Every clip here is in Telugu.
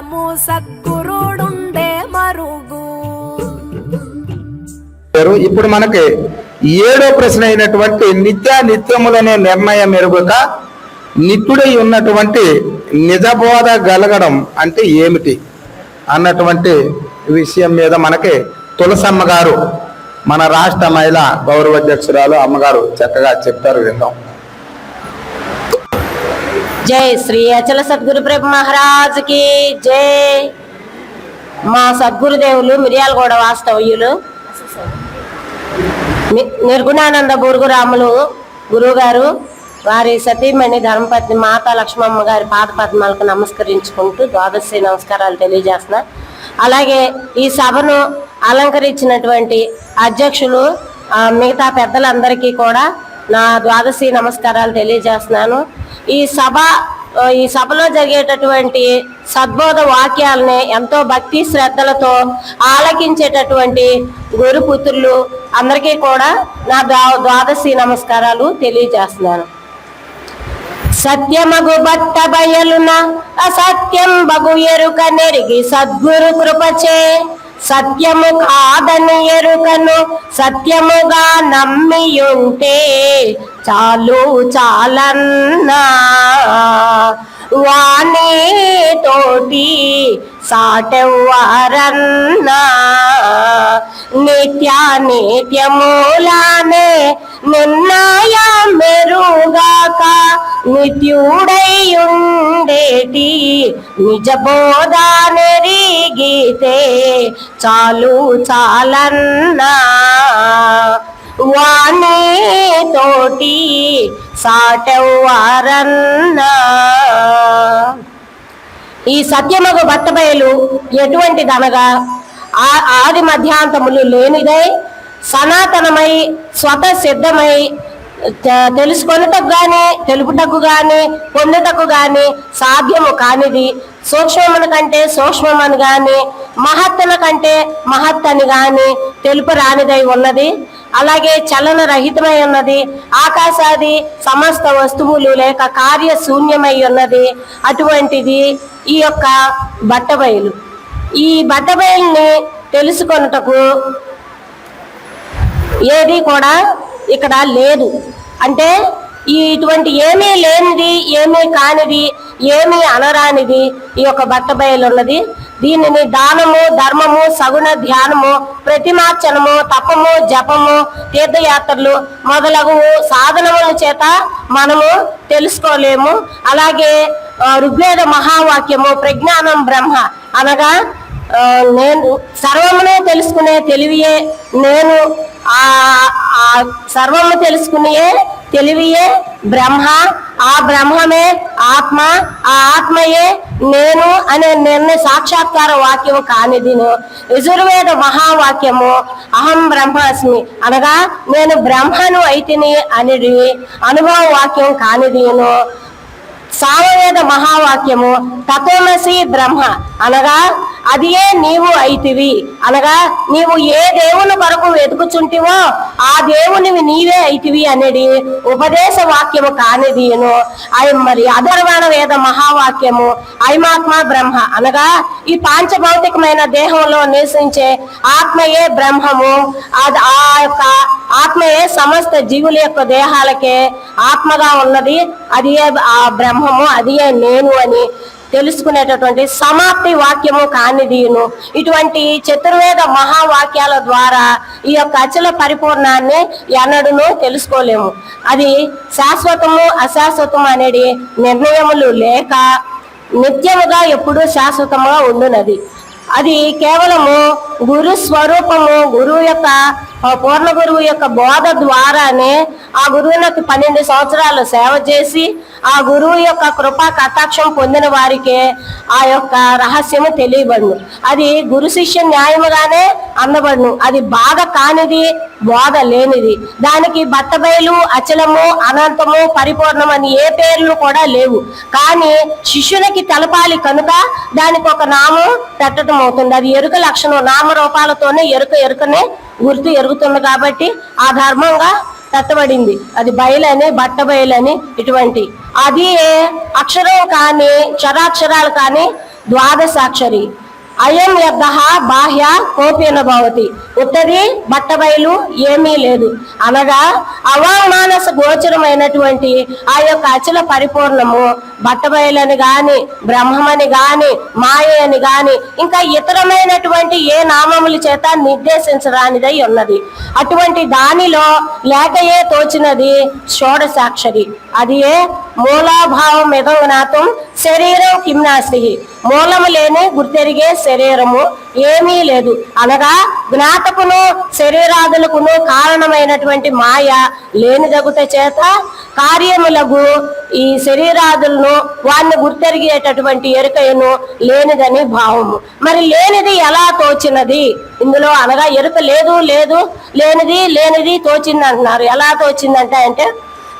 కాలము సద్గురుడుండే మరుగు. ఇప్పుడు మనకి ఏడో ప్రశ్న అయినటువంటి నిత్య నిత్యములనే నిర్ణయం ఎరుగుక నిత్యుడై ఉన్నటువంటి నిజబోధ గలగడం అంటే ఏమిటి అన్నటువంటి విషయం మీద మనకి తులసమ్మ గారు మన రాష్ట్ర మహిళ గౌరవ అధ్యక్షురాలు అమ్మగారు చక్కగా చెప్తారు విందాం. జై శ్రీ అచల సద్గురు ప్రభు మహారాజ్కి జై. మా సద్గురుదేవులు మిర్యాలగూడ వాస్తవ్యులు ని- నిర్గుణానంద బురుగురాములు గురువు గారు వారి సతీమణి ధర్మపత్ని మాతా లక్ష్మమ్మ గారి పాద పద్మాలకు నమస్కరించుకుంటూ ద్వాదశి నమస్కారాలు తెలియజేస్తున్నా. అలాగే ఈ సభను అలంకరించినటువంటి అధ్యక్షులు మిగతా పెద్దలందరికీ కూడా నా ద్వాదశి నమస్కారాలు తెలియజేస్తున్నాను. ఈ సభ ఈ సభలో జరిగేటటువంటి సద్బోధ వాక్యాలని ఎంతో భక్తి శ్రద్ధలతో ఆలకించేటటువంటి గురుపుత్రులు అందరికీ కూడా నా ద్వాదశి నమస్కారాలు తెలియజేస్తున్నాను. సత్యమగు బట్ట బయలున అసత్యం బగు ఎరుక నెరిగి సద్గురు కృపచే సత్యము కాదని ఎరుకను సత్యముగా నమ్మియుంటే చాలు చాలన్నా. వాణి తోటి సాటవారన్నా నిత్య నిత్యములానే నిన్నాయ నిత్యుడైయుండేటి. నిజ ఉండేటి నిజ చాలు చాలన్నా. వాణి తోటి సాటవారన్నా ఈ సత్యమగు బట్టబయలు ఎటువంటిదనగా ఆ- ఆది మధ్యాంతములు లేనిదై సనాతనమై స్వత సిద్ధమై తెలుసుకొనుటకు గాని తెలుపుటకు గాని పొందుటకు గాని సాధ్యము కానిది సూక్ష్మమున కంటే సూక్ష్మమని గాని మహత్తుల కంటే మహత్తని గాని తెలుపు రానిదై ఉన్నది. అలాగే చలన రహితమై ఉన్నది. ఆకాశాది సమస్త వస్తువులు లేక కార్య శూన్యమై ఉన్నది. అటువంటిది ఈ యొక్క బట్టబయలు. ఈ బట్టబయల్ని తెలుసుకొనుటకు ఏది కూడా ఇక్కడ లేదు. అంటే ఈ ఇటువంటి ఏమీ లేనిది ఏమీ కానిది ఏమీ అనరానిది ఈ యొక్క బట్టబయలు ఉన్నది దీనిని దానము ధర్మము సగుణ ధ్యానము ప్రతిమార్చనము తపము జపము తీర్థయాత్రలు మొదలగు సాధనముల చేత మనము తెలుసుకోలేము. అలాగే ఋగ్వేద మహావాక్యము ప్రజ్ఞానం బ్రహ్మ అనగా నేను సర్వమునే తెలుసుకునే తెలివియే నేను ఆ ఆ సర్వము తెలుసుకునే తెలివియే బ్రహ్మ ఆ బ్రహ్మమే ఆత్మ ఆ ఆత్మయే నేను అనే నిర్ణయ సాక్షాత్కార వాక్యం కానిదిను. యజుర్వేద మహావాక్యము అహం బ్రహ్మాస్మి అనగా నేను బ్రహ్మను అయితిని అనేది అనుభవ వాక్యం కానిదిను. సామవేద మహావాక్యము తత్వమసి బ్రహ్మ అనగా అదియే నీవు అయితివి. అనగా నీవు ఏ దేవుని కొరకు వెతుకుచుంటివో ఆ దేవునివి నీవే అయితివి అనేది ఉపదేశ వాక్యము కానిదిను అయి మరి అధర్వాణ వేద మహావాక్యము. ఐమాత్మ బ్రహ్మ. అనగా ఈ పాంచభౌతికమైన దేహంలో నివసించే ఆత్మయే బ్రహ్మము. అది ఆ యొక్క ఆత్మయే సమస్త జీవుల యొక్క దేహాలకే ఆత్మగా ఉన్నది. అది ఆ బ్రహ్మము అదియే నేను అని. తెలుసుకునేటటువంటి సమాప్తి వాక్యము కానిదీను ఇటువంటి చతుర్వేద మహావాక్యాల ద్వారా ఈ యొక్క అచల పరిపూర్ణాన్ని ఎన్నడూను తెలుసుకోలేము. అది శాశ్వతము అశాశ్వతము అనేది నిర్ణయములు లేక నిత్యముగా ఎప్పుడూ శాశ్వతముగా ఉండునది. అది కేవలము గురు స్వరూపము గురువు యొక్క పూర్ణ గురువు యొక్క బోధ ద్వారానే ఆ గురువునకు పన్నెండు సంవత్సరాలు సేవ చేసి ఆ గురువు యొక్క కృపా కటాక్షం పొందిన వారికే ఆ యొక్క రహస్యము తెలియబడును. అది గురు శిష్య న్యాయముగానే అందబడును. అది బాధ కానిది బోధ లేనిది. దానికి బట్టబయలు అచలము అనంతము పరిపూర్ణం అని ఏ పేర్లు కూడా లేవు. కానీ శిష్యునికి తెలపాలి కనుక దానికి ఒక నామం పెట్టడం అవుతుంది అది ఎరుక లక్షణం. నామరూపాలతోనే ఎరుక ఎరుకనే గుర్తు ఎరుగుతుంది కాబట్టి ఆ ధర్మంగా తట్టబడింది. అది బయలని బట్ట బయలని ఇటువంటి. అది అక్షరం కానీ చరాక్షరాలు కానీ ద్వాదశాక్షరి. అయం యద్ద బాహ్య కోపేన భవతి. ఉత్తది బట్టబయలు ఏమీ లేదు. అనగా అవామానస గోచరమైనటువంటి ఆ యొక్క అచల పరిపూర్ణము బట్టబయలని గాని బ్రహ్మమని గాని మాయ అని గాని ఇంకా ఇతరమైనటువంటి ఏ నామముల చేత నిర్దేశించరానిదై ఉన్నది. అటువంటి దానిలో లేకయే తోచినది షోడసాక్షరి అది ఏ మూలాభావం ఎదగనాథం శరీరం కిమ్నాస్తి మూలము లేని గుర్తెరిగే శరీరము ఏమీ లేదు. అనగా జ్ఞాత జ్ఞాతకును శరీరాదులకును కారణమైనటువంటి మాయ లేని జగుట చేత కార్యములకు ఈ శరీరాదులను వారిని గుర్తెరిగేటటువంటి ఎరుకను లేనిదని భావము. మరి లేనిది ఎలా తోచినది? ఇందులో అనగా ఎరుక లేదు లేదు లేనిది లేనిది తోచింది అంటున్నారు ఎలా తోచిందంటే అంటే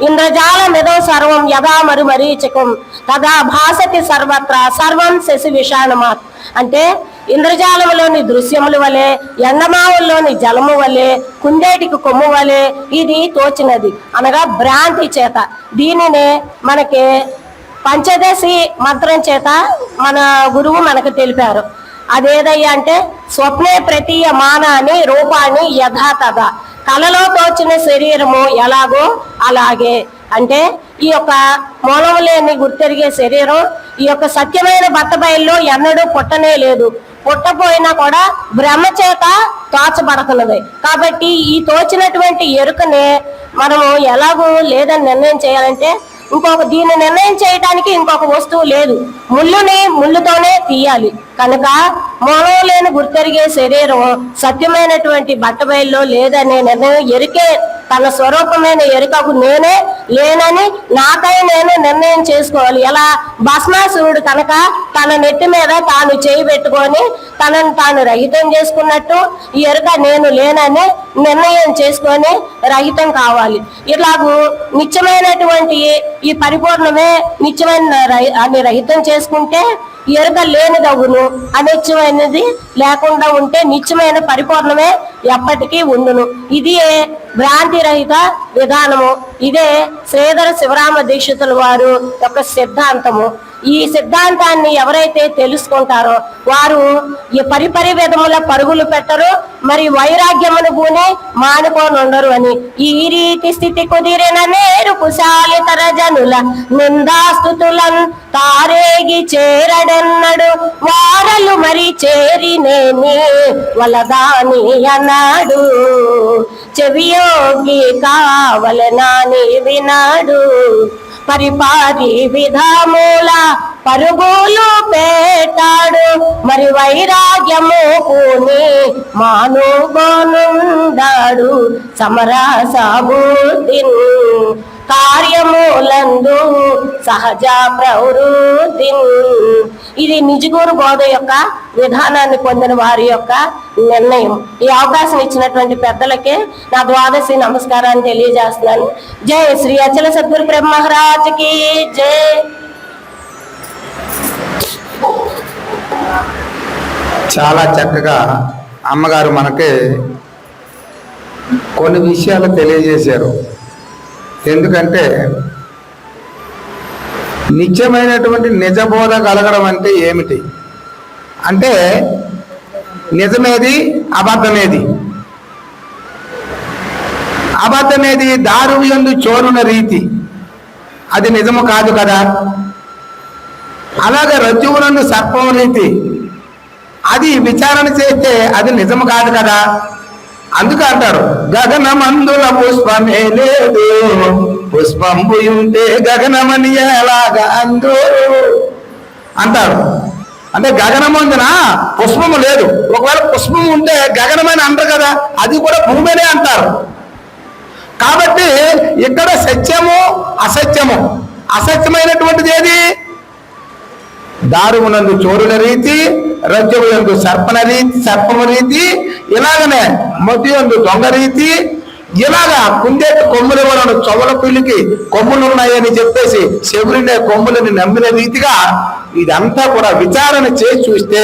ఇంద్రజాలమిదో సర్వం యథా మరి మరీచకం తదా భాసతి సర్వత్ర సర్వం శశి విషాణమాత్. అంటే ఇంద్రజాలములోని దృశ్యముల వలె ఎండమావుల్లోని జలము వలె కుందేటికి కొమ్ము వలె ఇది తోచినది. అనగా భ్రాంతి చేత. దీనినే మనకి పంచదశి మంత్రం చేత మన గురువు మనకు తెలిపారు. అదేదయ్యా అంటే స్వప్నే ప్రతీయ మానాన్ని రూపాన్ని యథాతథ. కలలో తోచిన శరీరము ఎలాగో అలాగే. అంటే ఈ యొక్క మూలం లేని గుర్తెరిగే శరీరం ఈ యొక్క సత్యమైన బత్త బయల్లో ఎన్నడూ పుట్టనే లేదు. పుట్టపోయినా కూడా భ్రమ చేత తోచబడుతున్నది. కాబట్టి ఈ తోచినటువంటి ఎరుకనే మనము ఎలాగూ లేదని నిర్ణయం చేయాలంటే ఇంకొక దీన్ని నిర్ణయం చేయడానికి ఇంకొక వస్తువు లేదు. ముళ్ళుని ముళ్ళుతోనే తీయాలి. కనుక మూలం లేని గుర్తెరిగే శరీరం సత్యమైనటువంటి బట్టబయల్లో లేదనే నిర్ణయం ఎరికే తన స్వరూపమైన ఎరుకకు నేనే లేనని నాకై నేను నిర్ణయం చేసుకోవాలి. ఎలా? భస్మాసురుడు కనుక తన నెత్తి మీద తాను చేయి పెట్టుకొని తనను తాను రహితం చేసుకున్నట్టు ఈ ఎరుక నేను లేనని నిర్ణయం చేసుకొని రహితం కావాలి. ఇలాగూ నిత్యమైనటువంటి ఈ పరిపూర్ణమే నిత్యమైన అని రహితం చేసుకుంటే ఎరుక లేనిదవును అనిత్యమైనది లేకుండా ఉంటే నిత్యమైన పరిపూర్ణమే ఎప్పటికీ ఉండును. ఇది భ్రాంతి రహిత విధానము. ఇదే శ్రీధర శివరామ దీక్షితుల వారు యొక్క సిద్ధాంతము. ఈ సిద్ధాంతాన్ని ఎవరైతే తెలుసుకుంటారో వారు ఈ పరిపరి విధముల పరుగులు పెట్టరు మరి వైరాగ్యమును పూని మానుకోనుండరు అని. ఈ రీతి స్థితి కుదిరిన నేరు కుశాలితర జనుల నిందాస్తుతులన్ తారేగి చేరడన్నడు. వారలు మరి చేరినేని వలదాని అన్నాడు. చెవియోగి కావలనాని వినాడు. పరిపారి విధముల పరుగులు పేటాడు. మరి వైరాగ్యము పూని మానుగోనుండాడు సమరసబుద్ధిన్ కార్యములందు సహజ ప్రవృద్ధి ఇది నిజగూరు బోధ యొక్క విధానాన్ని పొందిన వారి యొక్క నిర్ణయం. ఈ అవకాశం ఇచ్చినటువంటి పెద్దలకే నా ద్వాదశి నమస్కారాన్ని తెలియజేస్తున్నాను. జై శ్రీ అచల సద్గురు బ్రహ్మ మహారాజ్కి జై. చాలా చక్కగా అమ్మగారు మనకి కొన్ని విషయాలు తెలియజేశారు. ఎందుకంటే నిత్యమైనటువంటి నిజబోధ కలగడం అంటే ఏమిటి? అంటే నిజమేది అబద్ధమేది? అబద్ధమేది దారు ఎందు చోరున రీతి. అది నిజము కాదు కదా? అలాగే రజ్జువునందు సర్పం రీతి. అది విచారణ చేస్తే అది నిజము కాదు కదా? అందుకు అంటారు గగనమందుల పుష్పమే లేదు పుష్పంబు ఉంటే గగనమని ఎలాగా అందరు? అంటారు. అంటే గగనమందున పుష్పము లేదు. ఒకవేళ పుష్పం ఉంటే గగనమని అంటారు కదా అది కూడా భూమినే అంటారు. కాబట్టి ఇక్కడ సత్యము అసత్యము. అసత్యమైనటువంటిది ఏది? దారుమునందు చోరుల రీతి రజ్జములందు సర్పణ రీతి సర్పము రీతి ఇలాగనే మధ్యందు దొంగ రీతి ఇలాగా కుందేటి కొమ్ములు వలన చొవల పిల్లికి కొమ్ములు ఉన్నాయని చెప్పేసి శబరినే కొమ్ములని నమ్మిన రీతిగా ఇదంతా కూడా విచారణ చేసి చూస్తే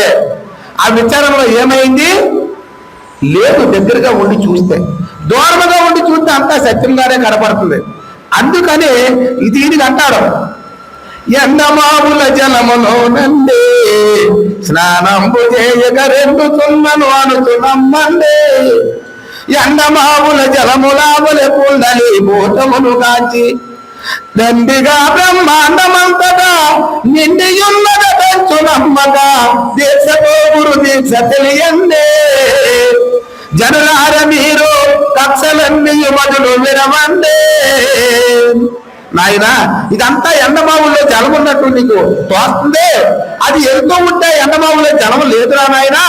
ఆ విచారణలో ఏమైంది? లేదు దగ్గరగా ఉండి చూస్తే. దూరంగా ఉండి చూస్తే అంతా సత్యంగానే కనపడుతుంది. అందుకని ఇది దీనికి అంటాడు ఎండమావుల జలమును నందే స్నానంబు చేయగ రెండు తున్నను అనుతునమ్మందే ఎండమావుల జలములావలె పుండలి భూతమును కాంచి దండిగా బ్రహ్మాండమంతటా నిండియున్నద పెంచునమ్మగా దేశతో గురు దీక్ష తెలియండి. జనులార మీరు కక్షలన్నీ మొదలు విరమండి. నాయనా ఇదంతా ఎండమావుల్లో జలం ఉన్నట్టు నీకు తోస్తుంది. అది ఎంతో ఉంటే ఎండమావుల్లో జలం లేదురా నాయనా.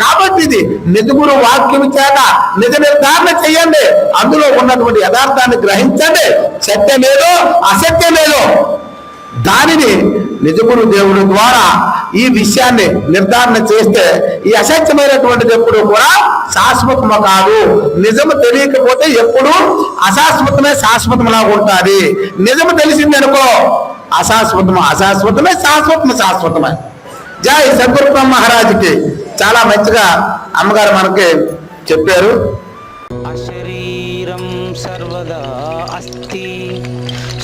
కాబట్టి ఇది నిజగురు వాక్యం చేత నిజ నిర్ధారణ చెయ్యండి అందులో ఉన్నటువంటి యథార్థాన్ని గ్రహించండి. సత్యమేదో అసత్యమేదో. దానిని నిజగురు దేవుడు ద్వారా ఈ విషయాన్ని నిర్ధారణ చేస్తే ఈ అసత్యమైనటువంటిది ఎప్పుడు కూడా శాశ్వతము కాదు. నిజము తెలియకపోతే ఎప్పుడు అశాశ్వతమే శాశ్వతంలాగా ఉంటుంది. నిజము తెలిసింది అనుకో అశాశ్వతము అశాశ్వతమే శాశ్వతము శాశ్వతమే. జై సద్గురు మహారాజుకి. చాలా మంచిగా అమ్మగారు మనకి చెప్పారు. అశరీరం సర్వదా అస్థి.